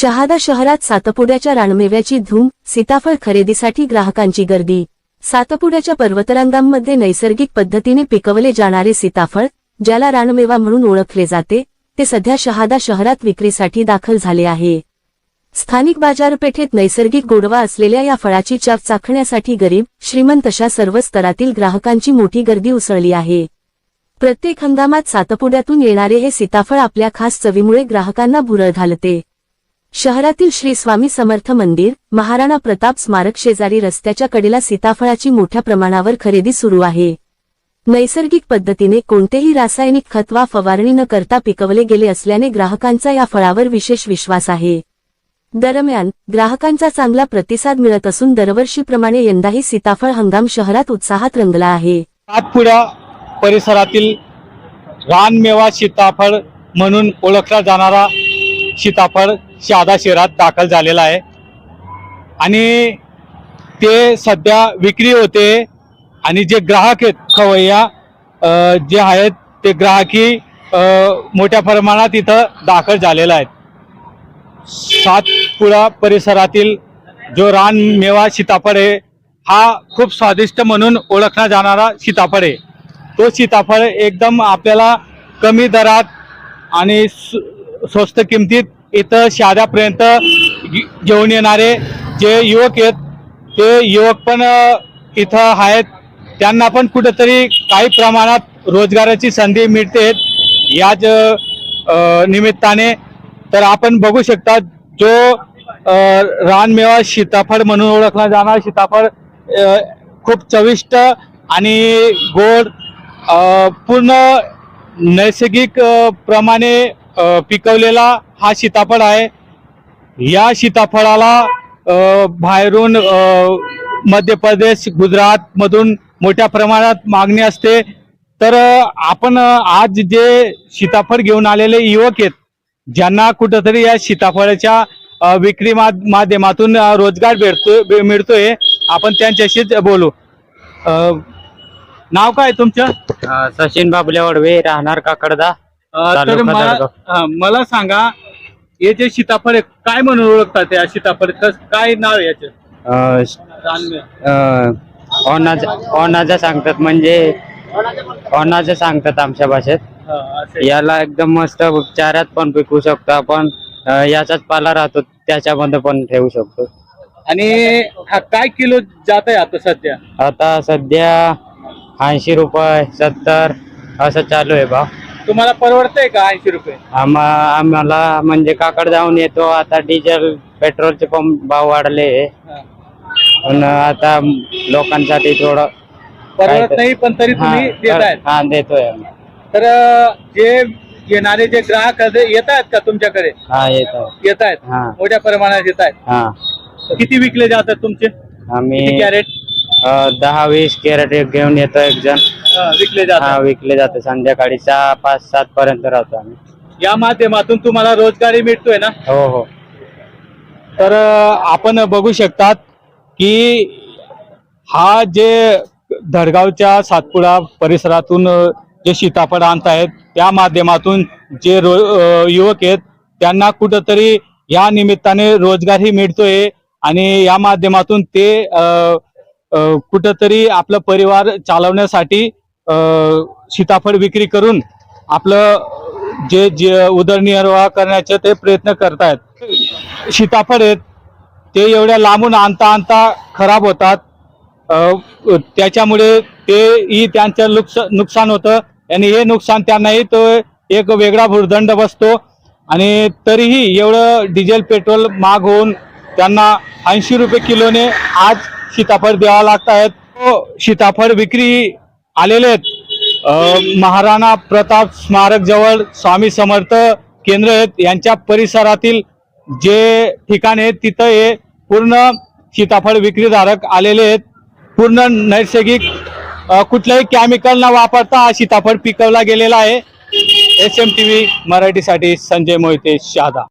शहादा शहरात सातपुड्याच्या रानमेव्याची धूम सीताफळ खरेदीसाठी ग्राहकांची गर्दी. सातपुड्याच्या पर्वतरांगांमध्ये नैसर्गिक पद्धतीने पिकवले जाणारे सीताफळ ज्याला रानमेवा म्हणून ओळखले जाते ते सध्या शहादा शहरात विक्रीसाठी दाखल झाले आहे. स्थानिक बाजारपेठेत नैसर्गिक गोडवा असलेल्या या फळाची चाप चाखण्यासाठी गरीब श्रीमंत अशा सर्व स्तरातील ग्राहकांची मोठी गर्दी उसळली आहे. प्रत्येक हंगामात सातपुड्यातून येणारे हे सीताफळ आपल्या खास चवीमुळे ग्राहकांना भुरळ घालते. शहरातील श्री स्वामी समर्थ मंदिर महाराणा प्रताप स्मारक शेजारी रस्त्याच्या कडेला सीताफळाची मोठ्या प्रमाणावर खरेदी सुरू आहे. नैसर्गिक पद्धतीने कोणतेही रासायनिक खत वा फवारणी न करता पिकवले गेले असल्याने ग्राहकांचा या फळावर विशेष विश्वास आहे. दरम्यान ग्राहकांचा चांगला प्रतिसाद मिळत असून दरवर्षीप्रमाणे यंदाही सीताफळ हंगाम शहरात उत्साहात रंगला आहे. सातपुड्या परिसरातील रानमेवा सीताफळ म्हणून ओळखला जाणारा सीताफळ शहादा शहरात दाखल झालेला आहे. आणि ते सध्या विक्री होते आणि जे ग्राहक आहेत खवय्या जे आहेत ते ग्राहकी मोठ्या प्रमाणात इथं दाखल झालेला आहेत सातपुडा परिसरातील जो रानमेवा सीताफळ आहे हा खूप स्वादिष्ट म्हणून ओळखला जाणारा सीताफळ. आहे तो सीताफळ एकदम आपल्याला कमी दरात आणि स्वस्त किमतीत इथं शहाद्यापर्यंत घेऊन येणारे जे युवक आहेत ते युवक पण इथं आहेत. त्यांना पण कुठंतरी काही प्रमाणात रोजगाराची संधी मिळते. याच निमित्ताने तर आपण बघू शकता जो रानमेवा सीताफळ म्हणून ओळखला जाणारा. सीताफळ खूप चविष्ट आणि गोड पूर्ण नैसर्गिक प्रमाणे पिकवलेला हा सीताफळ आहे. या सीताफळाला बाहेरून मध्य प्रदेश गुजरात मधून मोठ्या प्रमाणात मागणी असते. तर आपण आज जे सीताफळ घेऊन आलेले युवक आहेत ज्यांना कुठंतरी या सीताफळाच्या विक्री मा- माध्यमातून रोजगार भेटतो मिळतोय. आपण त्यांच्याशीच बोलू. नाव काय तुमचं? सचिन बाबले वडवे राहणार काकडदा. तर मला मला सांगा हे जे सीताफळ आहे काय म्हणून ओळखतात या सीताफळ? कस- काय नाव आहे याचं? अ, रानमे. अ, ओनाचं ओनाचं सांगतात म्हणजे ओनाचं सांगतात आमच्या भाषेत. हा, असं. आहे. याला एकदम मस्त चाऱ्यात पण पिकवू शकतो आपण. अ, याचाच पाला राहतो त्याच्यामध्ये पण ठेवू शकतो. आणि हा काय किलो जात आहे आता सध्या? आता सध्या ऐंशी रुपये सत्तर असं चालू आहे भाव. तुम्हाला परवडतंय का ऐंशी रुपये? आम्हा आम्हाला म्हणजे काकड जाऊन येतो. आता डिझेल पेट्रोलचे पण भाव वाढले. हा. पण आता लोकांसाठी थोडं परवडत नाही पण तरी तुम्ही हा, देत आहेत हा देतोय आम्ही. तर अ, जे येणारे जे ग्राहक येत आहेत का तुमच्याकडे? हा येतो येत आहेत हा. मोठ्या प्रमाणात येत आहेत हा. किती विकले जातात तुमचे? आम्ही कॅरेट? अ, दहा वीस कॅरेट घेऊन येतो एक जण. विकले हा जातात विकले जाते संध्याकाळी सहा पाच सात पर्यंत राहतो आम्ही. या माध्यमातून तुम्हाला रोजगारी मिळतोय ना? हो हो. तर अ, आपण बघू शकतात की हा जे धडगावच्या सातपुडा परिसरातून अ, जे सीताफळ आणत आहेत त्या माध्यमातून जे रो अ, युवक आहेत त्यांना कुठंतरी या निमित्ताने रोजगारही मिळतोय आणि या माध्यमातून ते अ, कुठंतरी आपलं परिवार चालवण्यासाठी सीताफळ विक्री करून आपलं जे जे उदरनिर्वाह करण्याचे ते प्रयत्न करतायत. सीताफळ आहेत ते एवढ्या लांबून आणता आणता खराब होतात. त्याच्यामुळे तेही त्यांचं नुकस नुकसान होतं आणि हे नुकसान त्यांनाही तो एक वेगळा भुर्दंड बसतो. आणि तरीही एवढं डिझेल पेट्रोल महाग होऊन त्यांना ऐंशी रुपये किलोने आज सीताफळ द्यावा लागत आहेत. तो सीताफळ विक्री आलेले आहेत. महाराणा प्रताप स्मारक जवळ स्वामी समर्थ केंद्र आहेत. यांच्या परिसरातील जे ठिकाण आहेत तिथं हे पूर्ण सीताफळ विक्रीधारक आलेले आहेत. पूर्ण नैसर्गिक कुठल्याही केमिकल न वापरता हा सीताफळ पिकवला गेलेला आहे. एस एम टी व्ही मराठीसाठी संजय मोहिते शहादा